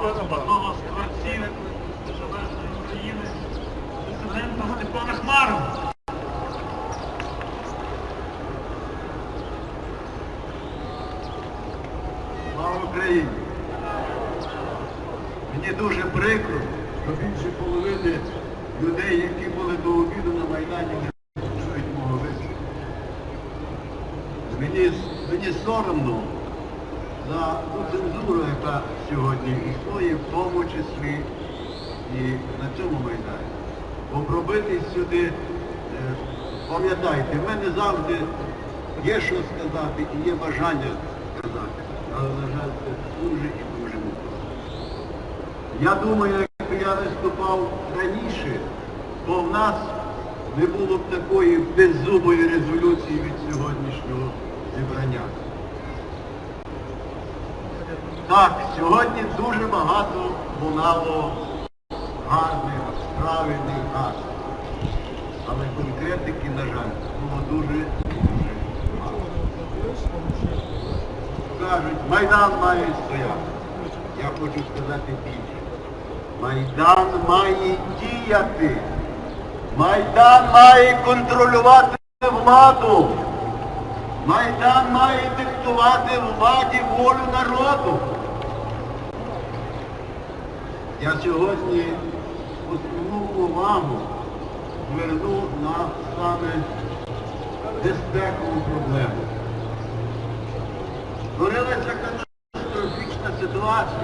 Незалежної України, президента Степана Хмару. Слава Україні! Мені дуже прикро, що більше половини людей, які були до обіду на Майдані, не чують мого виступу. Мені, мені соромно за ту цензуру, яка сьогодні існує, в тому числі і на цьому Майдані. Бо пробитись сюди, е, пам'ятайте, в мене завжди є що сказати і є бажання сказати. Але, на жаль, це дуже і дуже непросто. Я думаю, якби я виступав раніше, то в нас не було б такої беззубої резолюції від сьогоднішнього зібрання. Так, сьогодні дуже багато лунало гарних, правильних гасл. Але конкретики, на жаль, було дуже дуже мало. Кажуть, Майдан має стояти. Я хочу сказати більше. Майдан має діяти. Майдан має контролювати владу. Майдан має диктувати владі волю народу. Я сьогодні основну увагу зверну на саме безпекову проблему. Створилася катастрофічна ситуація.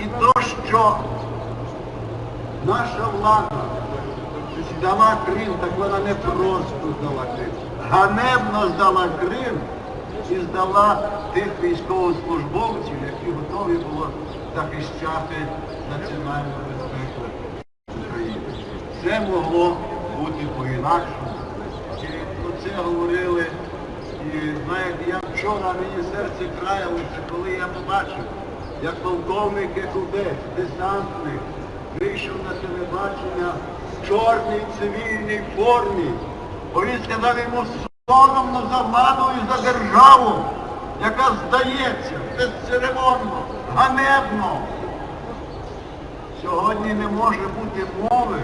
І то, що наша влада здала Крим, так вона не просто здала Крим. Ганебно здала Крим і здала тих військовослужбовців, які готові були захищати національну безпеку України. Це могло бути по-інакшому. Про це говорили. І знаєте, я вчора мені серце краялося, коли я побачив, як полковник Якубець, десантник, вийшов на телебачення в чорній цивільній формі. Бо він сказав йому соромно за владу і за державу, яка здається безцеремонно, ганебно. Сьогодні не може бути мови,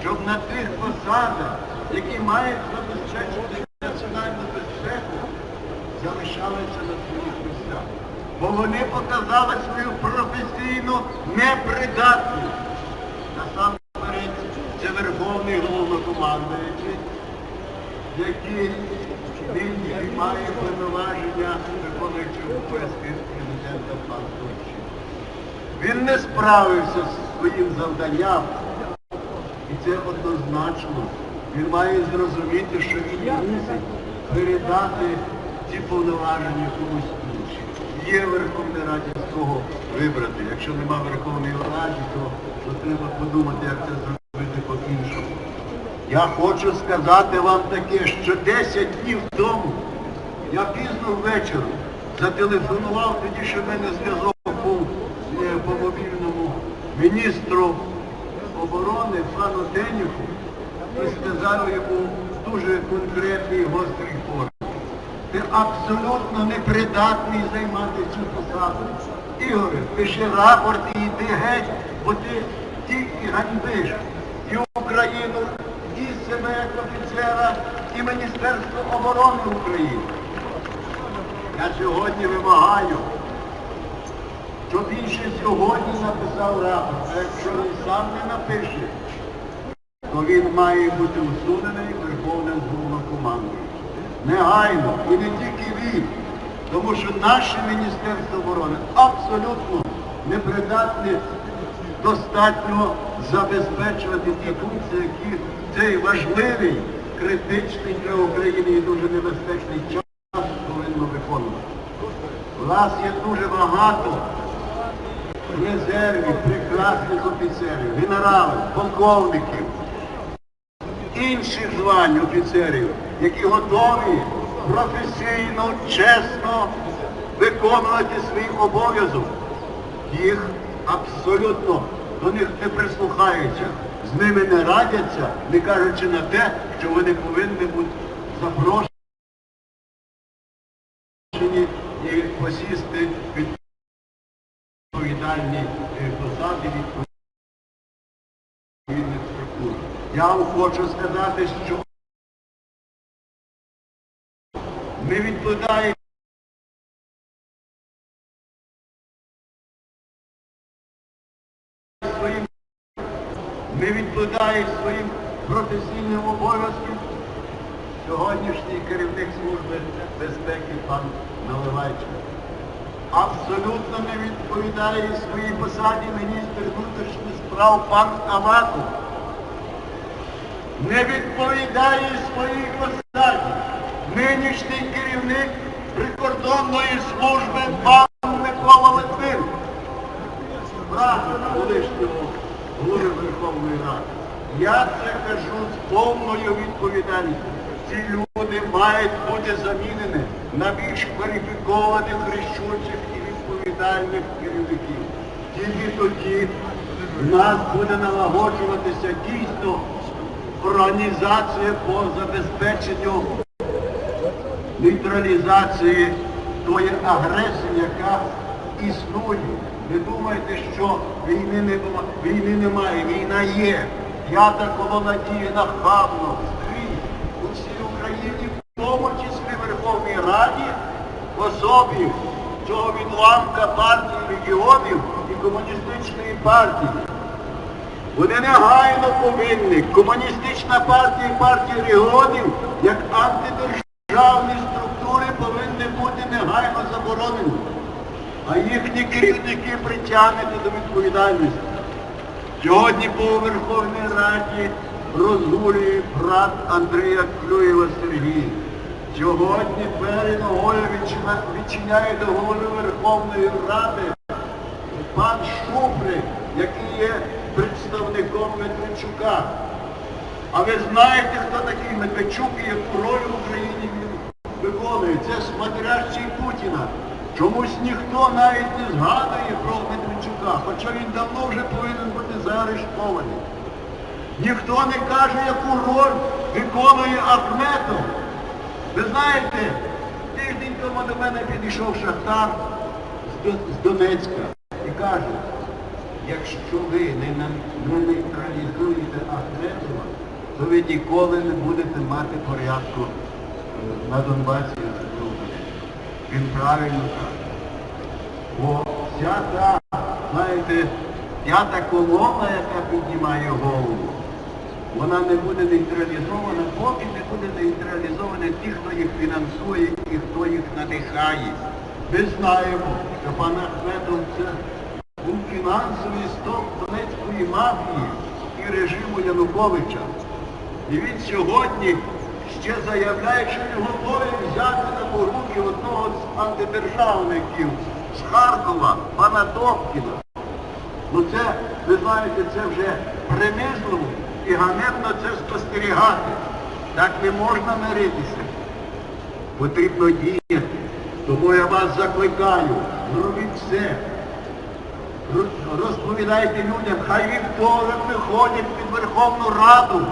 щоб на тих посадах, які мають забезпечити національну безпеку, залишалися на своїх місцях. Бо вони показали свою професійну непридатність. Насамперед, це Верховний головнокомандуючий, який нині має повноваження виконуючого обов'язки президента пан Турчина. Він не справився з своїм завданням. І це однозначно. Він має зрозуміти, що він мусить передати ці повноваження комусь іншому. Є в Верховній Раді з кого вибрати. Якщо нема Верховної Ради, то, то треба подумати, як це зробити по-іншому. Я хочу сказати вам таке, що 10 днів тому я пізно ввечері зателефонував тоді, що мене зв'язок був е, по мобільному міністру оборони пану Деніку і сказав йому дуже конкретній гострій формі. Ти абсолютно непридатний займати цю посаду. Ігоре, пиши рапорт і йди геть, бо ти тільки ганьбиш і Україну, і себе як офіцера, і Міністерство оборони України. Я сьогодні вимагаю, щоб він ще сьогодні написав рапорт, а якщо він сам не напише, то він має бути усунений Верховним головнокомандуючим. Негайно. І не тільки він. Тому що наше Міністерство оборони абсолютно непридатне достатньо забезпечувати ті функції, які цей важливий, критичний для України і дуже небезпечний час повинно виконувати. У нас є дуже багато резервів, прекрасних офіцерів, генералів, полковників, інших звань офіцерів, які готові професійно, чесно виконувати свій обов'язок. Їх абсолютно до них не прислухаються, з ними не радяться, не кажучи на те, що вони повинні бути запрошені Я вам хочу сказати, що ми відповідаємо ми відповідаємо своїм професійним обов'язкам. Сьогоднішній керівник Служби безпеки пан Наливайчик абсолютно не відповідає своїй посаді міністр внутрішніх справ пан Аваков. Не відповідає своїй посаді нинішній керівник прикордонної служби пан Микола Литвин. Брат колишнього голови Верховної Ради. Я це кажу з повною відповідальністю. Ці люди мають бути замінені на більш кваліфікованих, рішучих і відповідальних керівників. Тільки тоді в нас буде налагоджуватися дійсно організація по забезпеченню нейтралізації тої агресії, яка існує. Не думайте, що війни, не, була- війни немає, війна є. П'ята колона діє нахабно, у всій Україні, в тому числі Верховній Раді, в особі цього відламка партії регіонів і комуністичної партії. Вони негайно повинні. Комуністична партія і партія регіонів, як антидержавні структури, повинні бути негайно заборонені. А їхні керівники притягнуті до відповідальності. Сьогодні по Верховній Раді розгулює брат Андрія Клюєва Сергій. Сьогодні перед ногою відчиняє до голови Верховної Ради пан представником Медведчука. А ви знаєте, хто такий Медведчук і яку роль в Україні він виконує? Це смотрящий Путіна. Чомусь ніхто навіть не згадує про Медведчука, хоча він давно вже повинен бути заарештований. Ніхто не каже, яку роль виконує Ахметов. Ви знаєте, тиждень тому до мене підійшов Шахтар з Донецька і каже, якщо ви не, нейтралізуєте Ахметова, то ви ніколи не будете мати порядку е, на Донбасі. і в Україні». Він правильно каже. Бо вся та, знаєте, п'ята колона, яка піднімає голову, вона не буде нейтралізована, поки не буде нейтралізовані ті, хто їх фінансує і хто їх надихає. Ми знаємо, що пан Ахметов це був фінансовий стоп Донецької мафії і режиму Януковича. І він сьогодні ще заявляє, що він готовий взяти на поруки одного з антидержавників з Харкова, пана Добкіна. Ну це, ви знаєте, це вже принизливо і ганебно це спостерігати. Так не можна миритися. Потрібно діяти. Тому я вас закликаю, зробіть все. Роз- Розповідайте людям, хай вівторок виходять під Верховну Раду.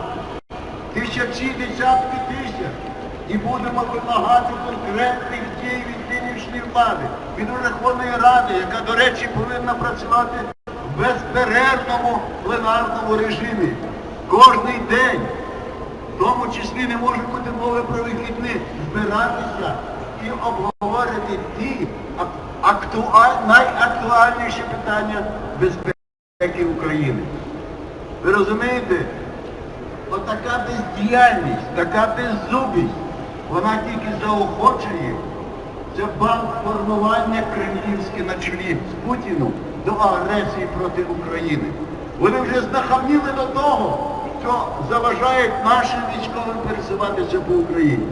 Тисячі, десятки тисяч. І будемо вимагати конкретних дій від нинішньої влади, від Верховної Ради, яка, до речі, повинна працювати в безперервному пленарному режимі. Кожний день. В тому числі не може бути мови про вихідні. Збиратися і обговорити ті актуаль- найактуальніші питання безпеки України. Ви розумієте? Отака бездіяльність, така беззубість, вона тільки заохочує. Це банк формування кремлівське на чолі з Путіну до агресії проти України. Вони вже знахамніли до того, що заважають нашим військовим пересуватися по Україні.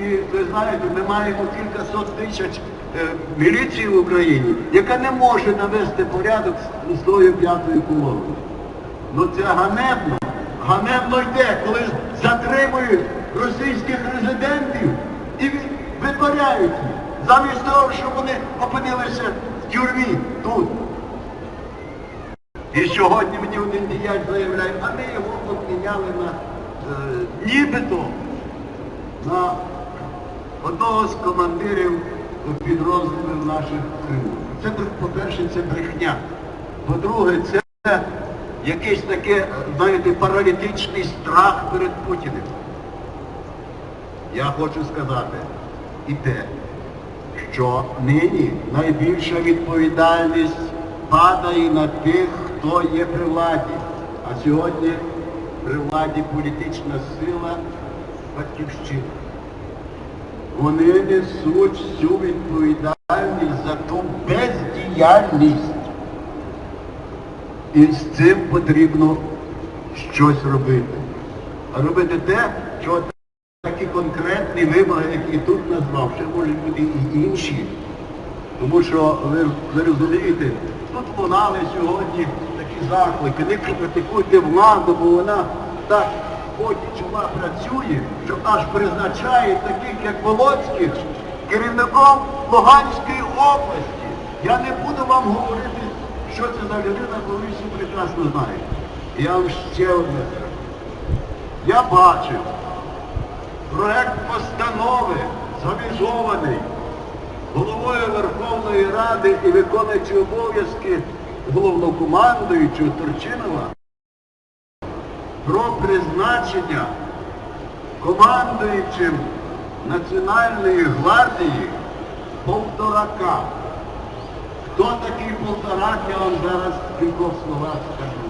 І ви знаєте, ми маємо кілька сот тисяч міліції в Україні, яка не може навести порядок з- тою п'ятою колоною. Ну це ганебно. Ганебно йде, коли затримують російських резидентів і ви- витворяють їх. Замість того, щоб вони опинилися в тюрмі тут. І сьогодні мені один діяч заявляє, а ми його обміняли на е, нібито на одного з командирів підрозділів наших в Криму. Це, по-перше, це брехня. По-друге, це якийсь таке, знаєте, паралітичний страх перед Путіним. Я хочу сказати і те, що нині найбільша відповідальність падає на тих, хто є при владі. А сьогодні при владі політична сила батьківщина. Вони несуть всю відповідальність за ту бездіяльність. І з цим потрібно щось робити. А робити те, що такі конкретні вимоги, які тут назвав, ще можуть бути і інші. Тому що ви, ви розумієте, тут лунали сьогодні такі заклики, не критикуйте владу, бо вона так ході чума працює, що аж призначає таких, як Волоцьких, керівником Луганської області. Я не буду вам говорити, що це за людина, бо ви всі прекрасно знаєте. Я вам ще одне. Я бачив проект постанови завізований головою Верховної Ради і виконуючи обов'язки головнокомандуючого Турчинова про призначення командуючим Національної гвардії Полторака. Хто такий Полторак, я вам зараз в кількох словах скажу.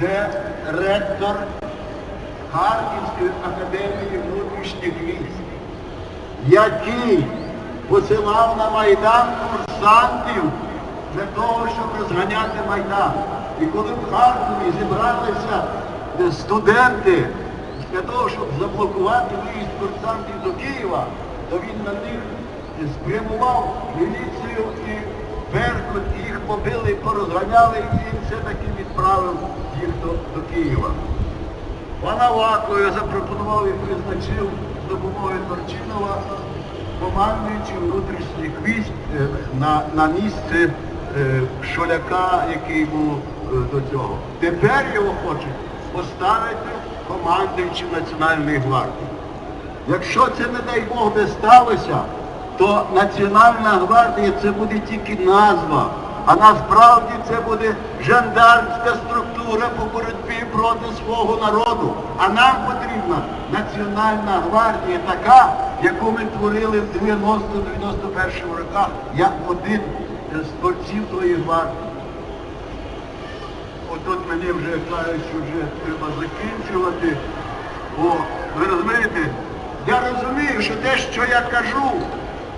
Це ректор Харківської академії внутрішніх військ, який посилав на Майдан курсантів для того, щоб розганяти Майдан. І коли в Харкові зібралися е, студенти для того, щоб заблокувати виїзд курсантів до Києва, то він на них спрямував міліцію і Беркут, їх побили, порозганяли, і він все-таки відправив їх до, до Києва. Пана Вакові запропонував і призначив з допомогою Торчинова командуючим внутрішніх військ е, на, на місце е, Шоляка, який був е, до цього. Тепер його хочуть поставити командуючим Національної гвардії. Якщо це, не дай Бог, не сталося, то Національна гвардія це буде тільки назва, а насправді це буде жандармська структура по боротьбі проти свого народу. А нам потрібна Національна гвардія така, яку ми творили в 90-91 роках, як один з творців тої гвардії. Отут мені вже кажуть, що вже треба закінчувати. О, ви розумієте? Я розумію, що те, що я кажу,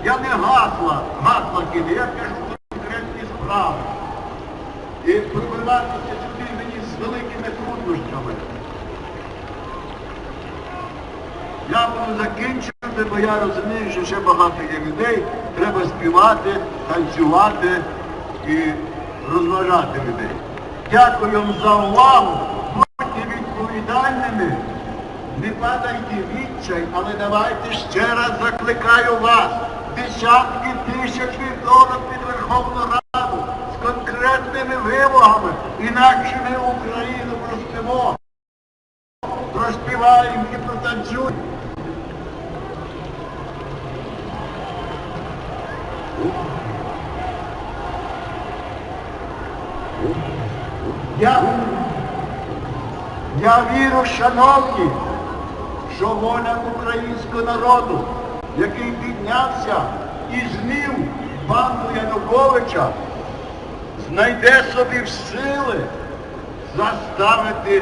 я не гасла, гасла кидаю, я кажу конкретні справи. І пробиватися сюди мені з великими труднощами. Я буду закінчувати, бо я розумію, що ще багато є людей. Треба співати, танцювати і розважати людей. Дякую за увагу. Будьте відповідальними. Не падайте відчай, але давайте ще раз закликаю вас. Десятки тисяч вівторок під Верховну Раду з конкретними вимогами. Інакше ми Україну проспимо. Проспіваємо і протанцюємо. Я, я вірю, шановні, що воля українського народу, який піднявся і змів банду Януковича, знайде собі в сили заставити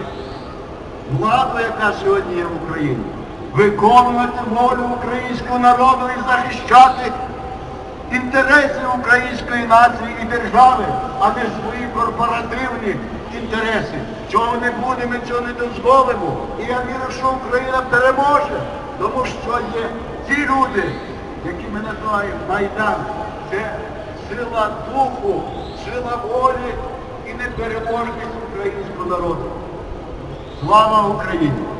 владу, яка сьогодні є в Україні, виконувати волю українського народу і захищати інтереси української нації і держави, а не свої корпоративні інтереси. Чого не буде, ми цього не дозволимо. І я вірю, що Україна переможе, тому що є ті люди, які ми називаємо Майдан. Це сила духу, сила волі і непереможність українського народу. Слава Україні!